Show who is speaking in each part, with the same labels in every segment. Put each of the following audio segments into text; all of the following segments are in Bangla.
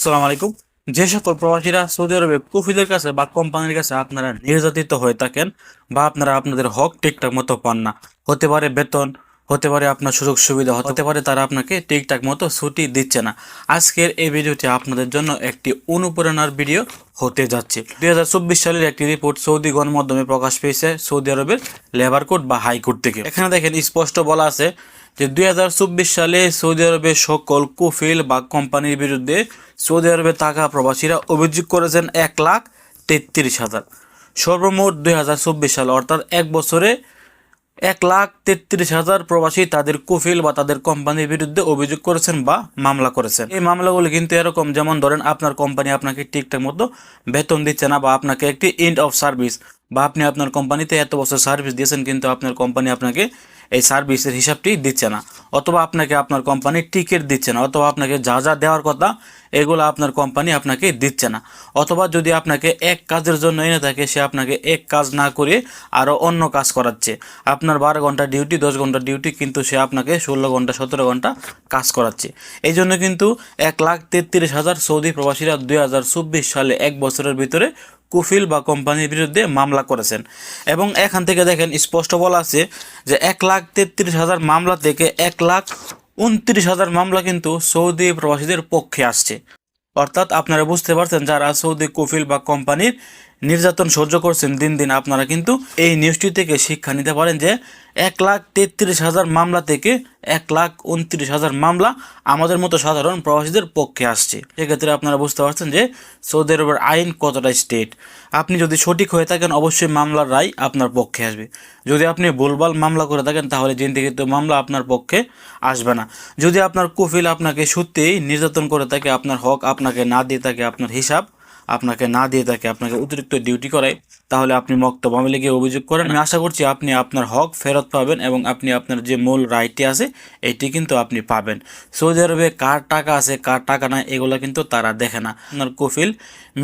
Speaker 1: আসসালামু আলাইকুম। যে সকল প্রবাসীরা সৌদি আরবে কুফিদের কাছে বা কোম্পানির কাছে আপনারা নির্যাতিত হয়ে থাকেন বা আপনারা আপনাদের হক ঠিকঠাক মতো পান না, হতে পারে বেতন হতে পারে আপনার সুযোগ সুবিধা হতে পারে তারা আপনাকে ঠিকঠাক মতো ছুটি দিচ্ছে না। আজকের এই ভিডিওটি আপনাদের জন্য একটি অনুপ্রেরণার ভিডিও হতে যাচ্ছে। দুই হাজার চব্বিশ সালের একটি রিপোর্ট সৌদি গণমাধ্যমে প্রকাশ পেয়েছে সৌদি আরবের লেবার কোর্ট বা হাইকোর্ট থেকে। এখানে দেখেন স্পষ্ট বলা আছে যে দুই হাজার চব্বিশ সালে সৌদি আরবের সকল কুফিল বা কোম্পানির বিরুদ্ধে সৌদি আরবে থাকা প্রবাসীরা অভিযোগ করেছেন এক লাখ তেত্রিশ হাজার। সর্বমোট দুই হাজার চব্বিশ সাল অর্থাৎ এক বছরে এক লাখ তেত্রিশ হাজার প্রবাসী তাদের কুফিল বা তাদের কোম্পানির বিরুদ্ধে অভিযোগ করেছেন বা মামলা করেছেন। এই মামলাগুলো কিন্তু এরকম, যেমন ধরেন আপনার কোম্পানি আপনাকে ঠিকঠাক মতো বেতন দিচ্ছে না বা আপনাকে একটি এন্ড অফ সার্ভিস বা আপনি আপনার কোম্পানিতে এত বছর সার্ভিস দিয়েছেন, কিন্তু আপনার কোম্পানি আপনাকে এই সার্ভিসের হিসাবটি দিচ্ছে না। অথবা আপনাকে আপনার কোম্পানি টিকিট দিচ্ছে না, অথবা আপনাকে যা যা দেওয়ার কথা এগুলো আপনার কোম্পানি আপনাকে দিচ্ছে না। অথবা যদি আপনাকে এক কাজের জন্য এনে থাকে, সে আপনাকে এক কাজ না করে আরও অন্য কাজ করাচ্ছে। আপনার বারো ঘণ্টা ডিউটি, দশ ঘণ্টা ডিউটি, কিন্তু সে আপনাকে ষোলো ঘণ্টা, সতেরো ঘণ্টা কাজ করাচ্ছে। এই জন্য কিন্তু এক লাখ তেত্রিশ হাজার সৌদি প্রবাসীরা দুই হাজার চব্বিশ সালে এক বছরের ভিতরে কুফিল বা কোম্পানির বিরুদ্ধে মামলা করেছেন। এবং এখান থেকে দেখেন, স্পষ্ট বলা আছে যে এক লাখ তেত্রিশ হাজার মামলা থেকে এক লাখ উনত্রিশ হাজার মামলা কিন্তু সৌদি প্রবাসীদের পক্ষে আসছে। অর্থাৎ আপনারা বুঝতে পারছেন, যারা সৌদি কুফিল বা কোম্পানির নির্যাতন সহ্য করছেন দিন দিন আপনারা কিন্তু এই নিউজটি থেকে শিক্ষা নিতে পারেন যে এক লাখ তেত্রিশ হাজার মামলা থেকে এক লাখ উনত্রিশ হাজার মামলা আমাদের মতো সাধারণ প্রবাসীদের পক্ষে আসছে। সেক্ষেত্রে আপনারা বুঝতে পারছেন যে সৌদি আরবের আইন কতটা স্টেট আপনি যদি সঠিক হয়ে থাকেন, অবশ্যই মামলার রায় আপনার পক্ষে আসবে। যদি আপনি ভুলভাল মামলা করে থাকেন, তাহলে জিন্দিগিত মামলা আপনার পক্ষে আসবে না। যদি আপনার কুফিল আপনাকে সত্যিই নির্যাতন করে থাকে, আপনার হক আপনাকে না দিয়ে থাকে, আপনার হিসাব আপনাকে না দিয়ে থাকে আপনাকে অতিরিক্ত ডিউটি করায়, তাহলে আপনি মক্তব আওয়ামী লীগে অভিযোগ করেন। আমি আশা করছি আপনি আপনার হক ফেরত পাবেন এবং আপনি আপনার যে মূল রাইটটি আছে, এটি কিন্তু আপনি পাবেন। সৌদি আরবে কার টাকা আছে, কার টাকা নাই, এগুলো কিন্তু তারা দেখে না। আপনার কফিল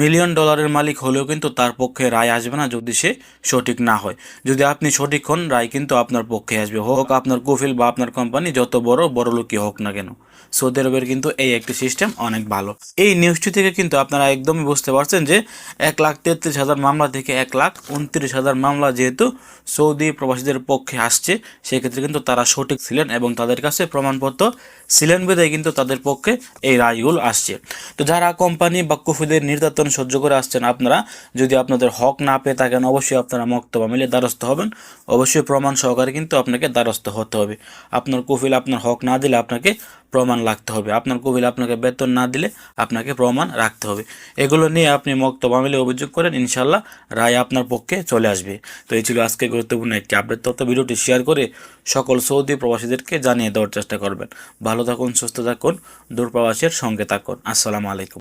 Speaker 1: মিলিয়ন ডলারের মালিক হলেও কিন্তু তার পক্ষে রায় আসবে না যদি সে সঠিক না হয়। যদি আপনি সঠিক হন, রায় কিন্তু আপনার পক্ষে আসবে। হোক আপনার কফিল বা আপনার কোম্পানি যত বড় বড় লোকই হোক না কেন। সৌদি আরবের কিন্তু এই একটি সিস্টেম অনেক ভালো। এই নিউজটি থেকে কিন্তু আপনারা একদমই বুঝতে পারছেন যে এক লাখ তেত্রিশ হাজার মামলা থেকে এক লাখ উনত্রিশ হাজার মামলা যেহেতু সৌদি প্রবাসীদের পক্ষে আসছে, সেক্ষেত্রে কিন্তু তারা সঠিক ছিলেন এবং তাদের কাছে প্রমাণপত্র ছিলেন বিধায় কিন্তু তাদের পক্ষে এই রায়গুলো আসছে। তো যারা কোম্পানি বা কুফিদের নির্যাতন সহ্য করে আসছেন আপনারা, যদি আপনাদের হক না পেয়ে থাকেন, অবশ্যই আপনারা মক্তবা মিলে দ্বারস্থ হবেন। অবশ্যই প্রমাণ সহকারে কিন্তু আপনাকে দ্বারস্থ হতে হবে। আপনার কুফিল আপনার হক না দিলে আপনাকে প্রমাণ লাগতে হবে। আপনার কবিল আপনাকে বেতন না দিলে আপনাকে প্রমাণ রাখতে হবে। এগুলো নিয়ে আপনি মক্তব আমিলে অভিযোগ করেন ইনশাল্লাহ রায় আপনার পক্ষে চলে আসবে। তো এই ছিল আজকে গুরুত্বপূর্ণ একটি আপডেট তথ্য ভিডিওটি শেয়ার করে সকল সৌদি প্রবাসীদেরকে জানিয়ে দেওয়ার চেষ্টা করবেন। ভালো থাকুন, সুস্থ থাকুন, দূরপ্রবাসের সঙ্গে থাকুন। আসসালামু আলাইকুম।